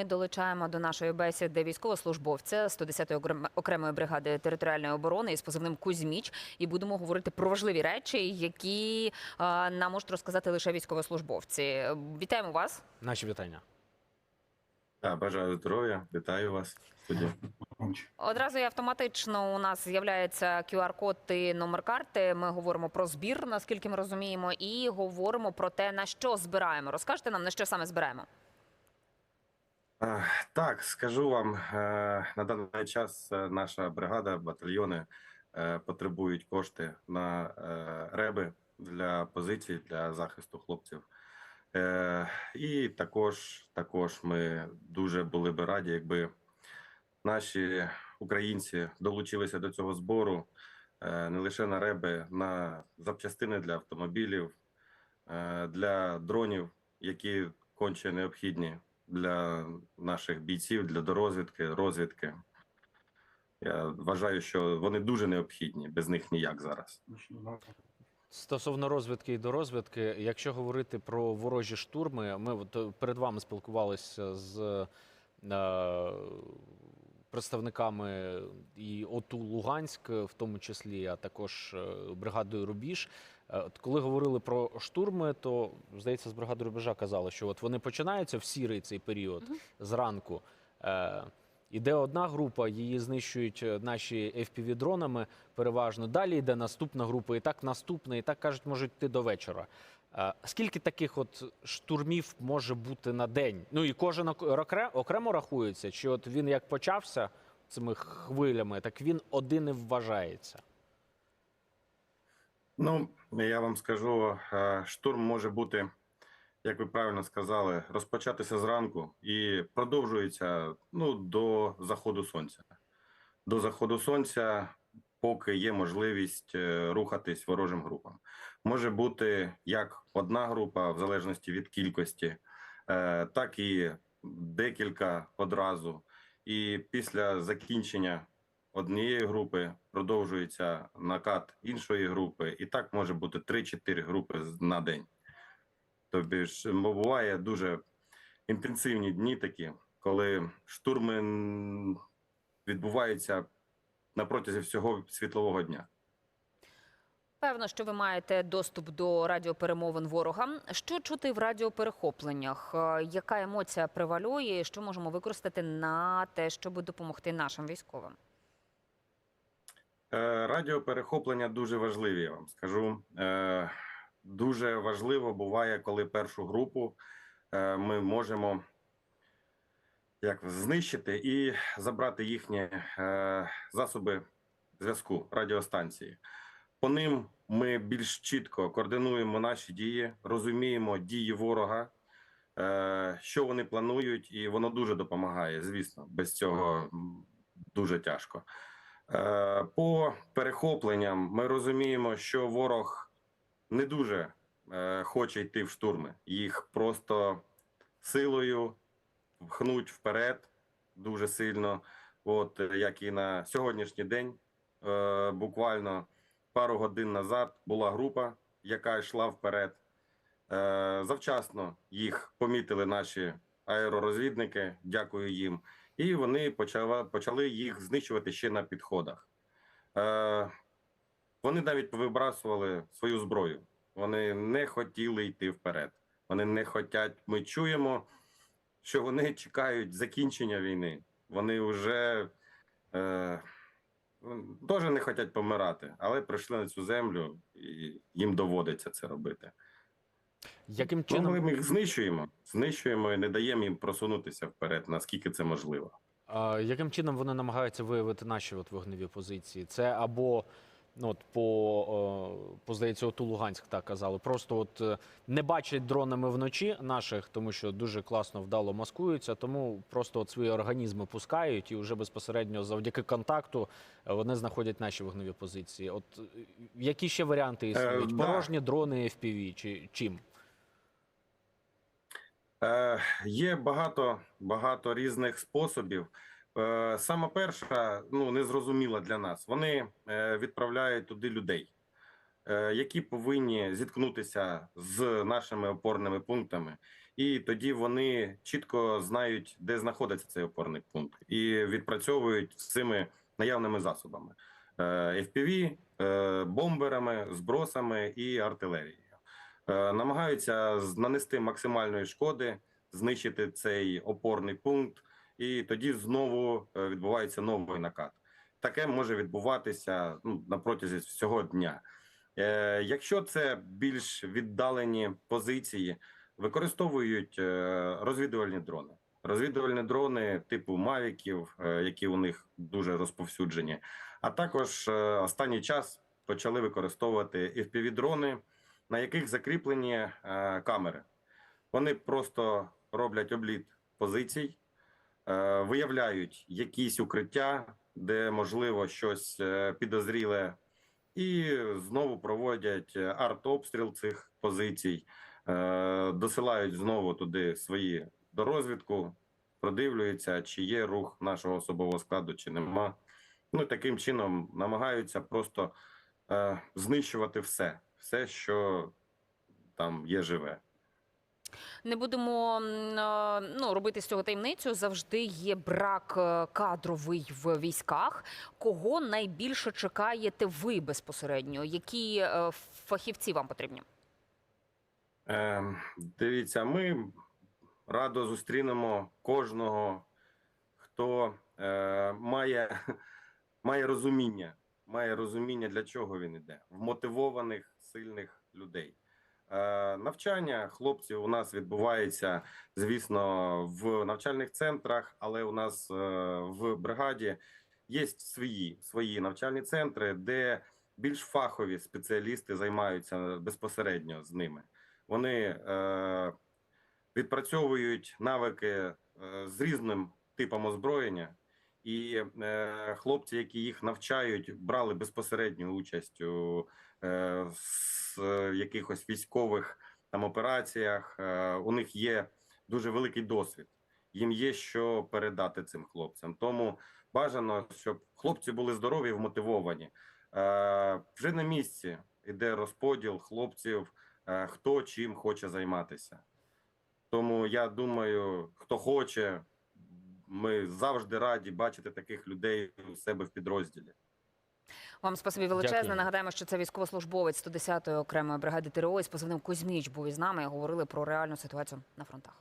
ми долучаємо до нашої бесіди військовослужбовця 110-ї окремої бригади територіальної оборони із позивним Кузьміч, і будемо говорити про важливі речі, які е, нам можуть розказати лише військовослужбовці. Вітаємо вас. Наші вітання. Так, бажаю здоров'я, вітаю вас. Одразу і автоматично у нас з'являється QR-код і номер карти. Ми говоримо про збір, наскільки ми розуміємо, і говоримо про те, на що збираємо. Розкажете нам на що саме збираємо. Е, Так, скажу вам, е, на даний час е, наша бригада, батальйони потребують кошти на реби для позицій для захисту хлопців. І також, також ми дуже були би раді, якби наші українці долучилися до цього збору не лише на реби, на запчастини для автомобілів, для дронів, які конче необхідні для наших бійців, для дорозвідки, розвідки. Я вважаю, що вони дуже необхідні, без них ніяк зараз. Стосовно розвідки і дорозвідки, якщо говорити про ворожі штурми, ми от е, перед вами спілкувалися з е, представниками і ОТУ Луганськ, в тому числі, а також е, бригадою Рубіж. Е, от Коли говорили про штурми, то здається, з бригади Рубежа казали, що от вони починаються в сірий цей період зранку. Е, Іде одна група, її знищують е, наші fpv дронами переважно. Далі йде наступна група, і так наступна, і так кажуть, можуть йти до вечора. Скільки таких от штурмів може бути на день? Ну і кожен окремо рахується, чи от він як почався цими хвилями, так він один і вважається. Ну, я вам скажу, е, штурм може бути, як ви правильно сказали, розпочатися зранку і продовжується ну, до заходу сонця. До заходу сонця, поки є можливість е, рухатись ворожим групам. Може бути як одна група, в залежності від кількості, е, так і декілька одразу. І після закінчення однієї групи продовжується накат іншої групи, і так може бути 3-4 групи на день. Тобі ж буває дуже інтенсивні дні такі, коли штурми відбуваються на протязі всього світлового дня. Певно, що ви маєте доступ до радіоперемовин ворога. Що чути в радіоперехопленнях? Е, Яка емоція превалює? Що можемо використати на те, щоб допомогти нашим військовим? Е, Радіоперехоплення дуже важливі, я вам скажу. Е, Дуже важливо буває, коли першу групу е, ми можемо як знищити і забрати їхні засоби зв'язку радіостанції. По ним ми більш чітко координуємо наші дії, розуміємо дії ворога, що вони планують, і воно дуже допомагає. Звісно, без цього дуже тяжко. Е, По перехопленням ми розуміємо, що ворог не дуже е, хоче йти в штурми. Їх просто силою пхнуть вперед дуже сильно. От як і на сьогоднішній день, е, буквально пару годин назад була група, яка йшла вперед. Завчасно їх помітили наші аеророзвідники. Дякую їм. І вони почали, почали їх знищувати ще на підходах. Е, вони навіть вибрасували свою зброю. Вони не хотіли йти вперед. Вони не хотять. Ми чуємо, що вони чекають закінчення війни. Вони вже е, теж не хочуть помирати, але прийшли на цю землю, і їм доводиться це робити. Яким Ну, чином ми їх знищуємо, знищуємо і не даємо їм просунутися вперед, наскільки це можливо. А, яким чином вони намагаються виявити наші от вогневі позиції? Це або ну, от по, по здається, от у Луганськ так казали. Просто от е, не бачать дронами вночі наших, тому що дуже класно вдало маскуються, тому просто от свої організми пускають і вже безпосередньо завдяки контакту е, вони знаходять наші вогневі позиції. От е, які ще варіанти існують? Порожні дрони FPV чи чим? Е, є багато, багато різних способів. Е, саме перша, ну незрозуміла для нас. Вони е, відправляють туди людей, е, які повинні зіткнутися з нашими опорними пунктами і тоді вони чітко знають, де знаходиться цей опорний пункт, і відпрацьовують цими наявними засобами: Е, FPV, бомберами, збросами і артилерією. Е, Намагаються нанести максимальної шкоди, знищити цей опорний пункт, і тоді знову е, відбувається новий накат. Таке може відбуватися ну, на протязі всього дня. Е, якщо це більш віддалені позиції, використовують е, розвідувальні дрони. Розвідувальні дрони типу мавіків, е, які у них дуже розповсюджені. А також е, останній час почали використовувати FPV-дрони, на яких закріплені е, камери. Вони просто роблять обліт позицій, е, виявляють якісь укриття, де можливо щось е, підозріле, і знову проводять артобстріл цих позицій, досилають знову туди свої дорозвідку, продивлюються, чи є рух нашого особового складу, чи нема. Ну таким чином намагаються просто знищувати все, все, що там є живе. Не будемо е, ну, робити з цього таємницю. Завжди є брак е, кадровий в військах. Кого найбільше чекаєте ви безпосередньо? Які е, фахівці вам потрібні? Е, дивіться, ми радо зустрінемо кожного, хто е, має, має розуміння, має розуміння, для чого він іде. Вмотивованих, сильних людей. Е, навчання хлопців у нас відбувається, звісно, в навчальних центрах, але у нас е, в бригаді є свої, свої навчальні центри, де більш фахові спеціалісти займаються безпосередньо з ними. Вони е, відпрацьовують навики е, з різним типом озброєння, і е, хлопці, які їх навчають, брали безпосередню участь у е, с, е, якихось військових там операціях. Е, у них є дуже великий досвід. Їм є що передати цим хлопцям. Тому бажано, щоб хлопці були здорові вмотивовані. Е, вже на місці іде розподіл хлопців е, хто чим хоче займатися. Тому я думаю, хто хоче, ми завжди раді бачити таких людей у себе в підрозділі. Вам спасибі величезне. Дякую. Нагадаємо, що це військовослужбовець 110-ї окремої бригади ТРО із позивним Кузьміч був із нами. і Говорили про реальну ситуацію на фронтах.